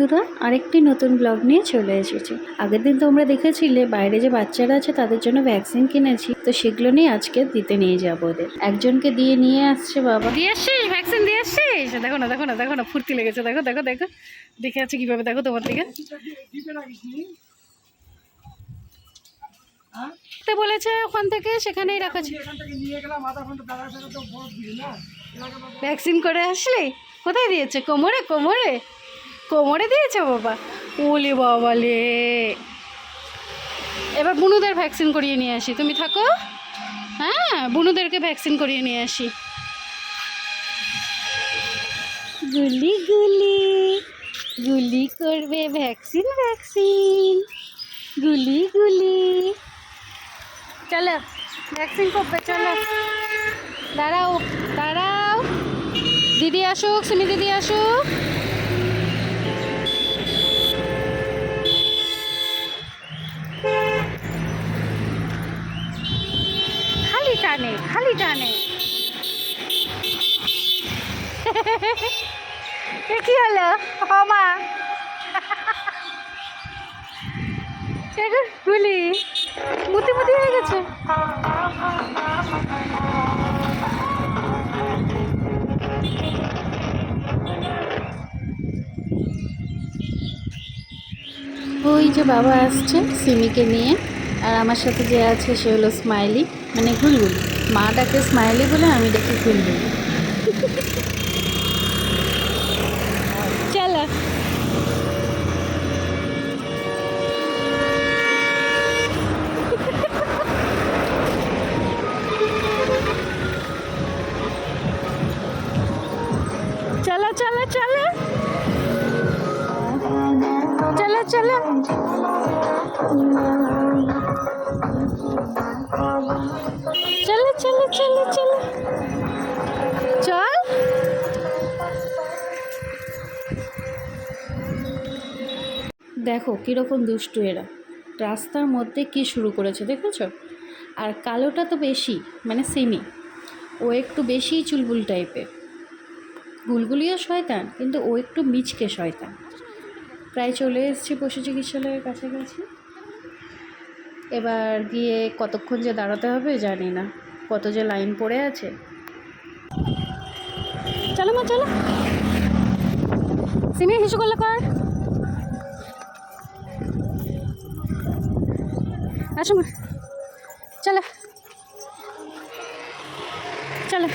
বন্ধুরা, আরেকটি নতুন ব্লগ নিয়ে চলে এসেছি। আগের দিন তোমরা দেখেছিলে, বাইরে যে বাচ্চারা আছে তাদের জন্য ভ্যাকসিন কিনেছি। তো সেগুলো নিয়ে আজকে দিতে নিয়ে যাব ওদের। একজনকে দিয়ে নিয়ে আসছে বাবা। দিয়ে আসছিস? ভ্যাকসিন দিয়ে আসছিস? দেখো না দেখো না দেখো না, ফুর্তি লেগেছে। দেখো দেখো দেখো। দেখে আছে কীভাবে, দেখো তোমার দিকে। বলেছে ওখান থেকে, সেখানেই রাখা ভ্যাকসিন করে আসলে? কোথায় দিয়েছে? কোমরে কোমরে? কোমরে দিয়েছে বাবা? ওলে বাবা লে। এবার বুনুদের ভ্যাকসিন করিয়ে নিয়ে আসি। তুমি থাকো। হ্যাঁ বুনুদেরকে ভ্যাকসিন করিয়ে নিয়ে আসি। গুলি গুলি। গুলি করবে ভ্যাকসিন ভ্যাকসিন গুলি গুলি। চলো ভ্যাকসিন করবে, চলো। দাঁড়াও দাঁড়াও। দিদি আসুক, সুমি দিদি আসুক খালি টানে, খালি টানে। কি হলো? মা। গুলি। মুতি মুতি হয়ে গেছে। ওই যে বাবা আসছে, সিমিকে নিয়ে। আর আমার সাথে যে আছে, সে হলো স্মাইলি। মানে গুলগুল মা ডাকে স্মাইলি বলে আমি ডাকি গুলগুল চলো চলো চলো চলো। চল। দেখো কীরকম দুষ্টু এরা। রাস্তার মধ্যে কি শুরু করেছে দেখেছ? আর কালোটা তো বেশি মানে সিমি ও একটু বেশিই চুলবুল টাইপের গুলগুলিও শয়তান, কিন্তু ও একটু মিচকে শয়তান। প্রায় চলে এসেছি পশু চিকিৎসালয়ের কাছাকাছি। এবার গিয়ে কতক্ষণ যে দাঁড়াতে হবে জানি না। কত যে লাইন পড়ে আছে। চলো মা, চলো। সিমি, হিসু করলে কর। আসো মা। চলো। চলো।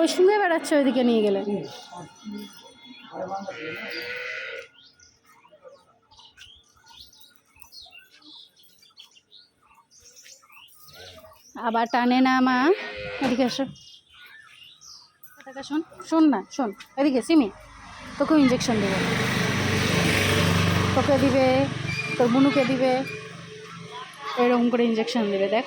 ওই শুনে বেড়াচ্ছে ওইদিকে নিয়ে গেলে। আবার টানে না মা। এদিকে এসো। শোন শোন না, শোন। এদিকে, সিমি, তোকে ইঞ্জেকশন দেবে। তোকে দিবে, তোর বুনুকে দিবে। এরকম করে ইঞ্জেকশন দেবে, দেখ।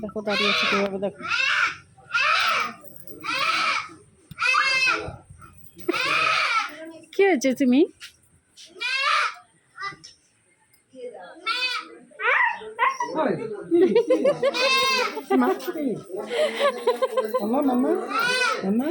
দেখো দাঁড়িয়ে আছে কীভাবে দেখো কি হয়েছে তুমি Mama, mama, mama.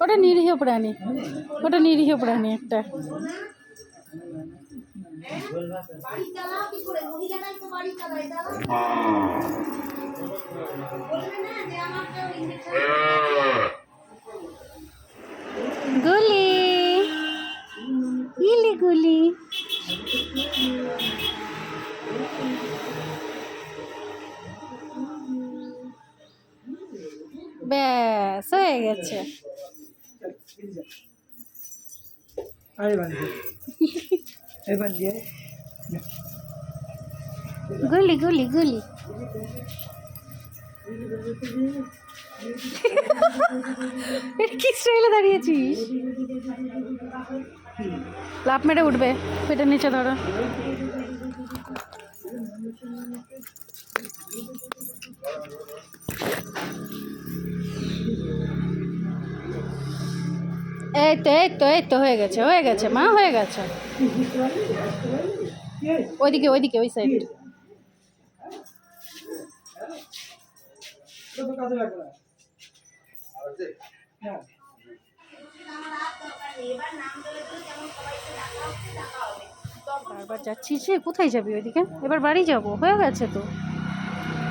ওটা নিরীহ প্রাণী। ওটা নিরীহ প্রাণী একটা। বাড়ি চালাও কি করে? মহিলা নাই তো বাড়ি চালায় দাদা আরে হয়ে গেছে। গুলি গুলি গুলি। কি স্টাইলে দাঁড়িয়েছিস? লাভ মেরে উঠবে। পেটের নিচে ধরো। এই তো এই তো এই তো, হয়ে গেছে হয়ে গেছে, মা, হয়ে গেছে। ওইদিকে ওইদিকে, ওই সাইড বারবার যাচ্ছিস যে কোথায় যাবি ওইদিকে? এবার বাড়ি যাব, হয়ে গেছে তো।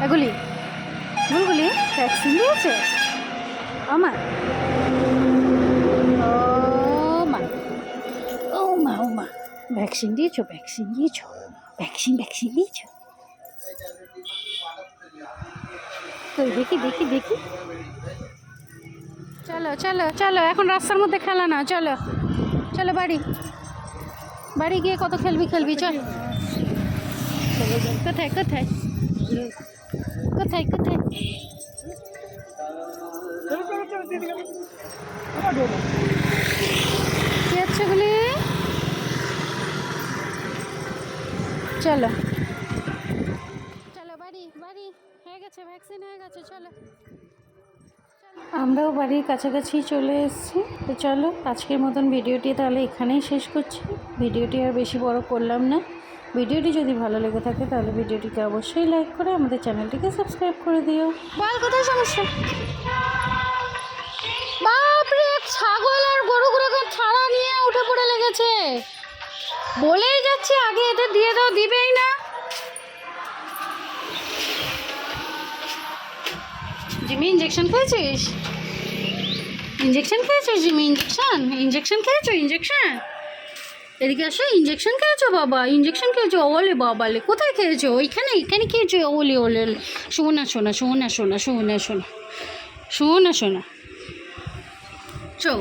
এগুলি, গুলগুলি ভ্যাকসিন দিয়েছে আমার? ভ্যাকসিন দিয়েছ? ভ্যাকসিন দিয়েছ? ভ্যাকসিন ভ্যাকসিন দিয়েছ? কই দেখি দেখি দেখি। চলো চলো চলো, এখন রাস্তার মধ্যে খেলা না, চলো। চলো বাড়ি। বাড়ি গিয়ে কত খেলবি খেলবি, চল। কোথায় কোথায়? কোথায় কোথায়? কি হচ্ছে গুলি চলো। চলো বাড়ি বাড়ি। হয়ে গেছে ভ্যাকসিন হয়ে গেছে চলো। আমরাও বাড়ির কাছাকাছি চলে এসেছি। তো চলো আজকের মতন ভিডিওটি তাহলে এখানেই শেষ করছি। ভিডিওটি আর বেশি বড় করলাম না। ভিডিওটি যদি ভালো লেগে থাকে তাহলে ভিডিওটিকে অবশ্যই লাইক করে আমাদের চ্যানেলটিকে সাবস্ক্রাইব করে দিও। বল কোথায় সমস্যা? বাপরে ছাগল আর গরুগুলোকে ছাড়া নিয়ে উঠে পড়ে লেগেছে। বলেই যাচ্ছে, আগে এদের দিয়ে দাও, দিবেই না। জিমি ইঞ্জেকশন খেয়েছিস? ইঞ্জেকশন খেয়েছিস, জিমি? ইঞ্জেকশন ইঞ্জেকশন খেয়েছো? ইঞ্জেকশন এদিকে আসো ইঞ্জেকশন খেয়েছো, বাবা? ইঞ্জেকশন খেয়েছো ওলে বাবালে। কোথায় খেয়েছো? ওইখানে, এখানে খেয়েছো ওলে ওলে ওলে শোনা শোনা শোনা শোনা শোনা শোনা। শোনা শোনা। চো।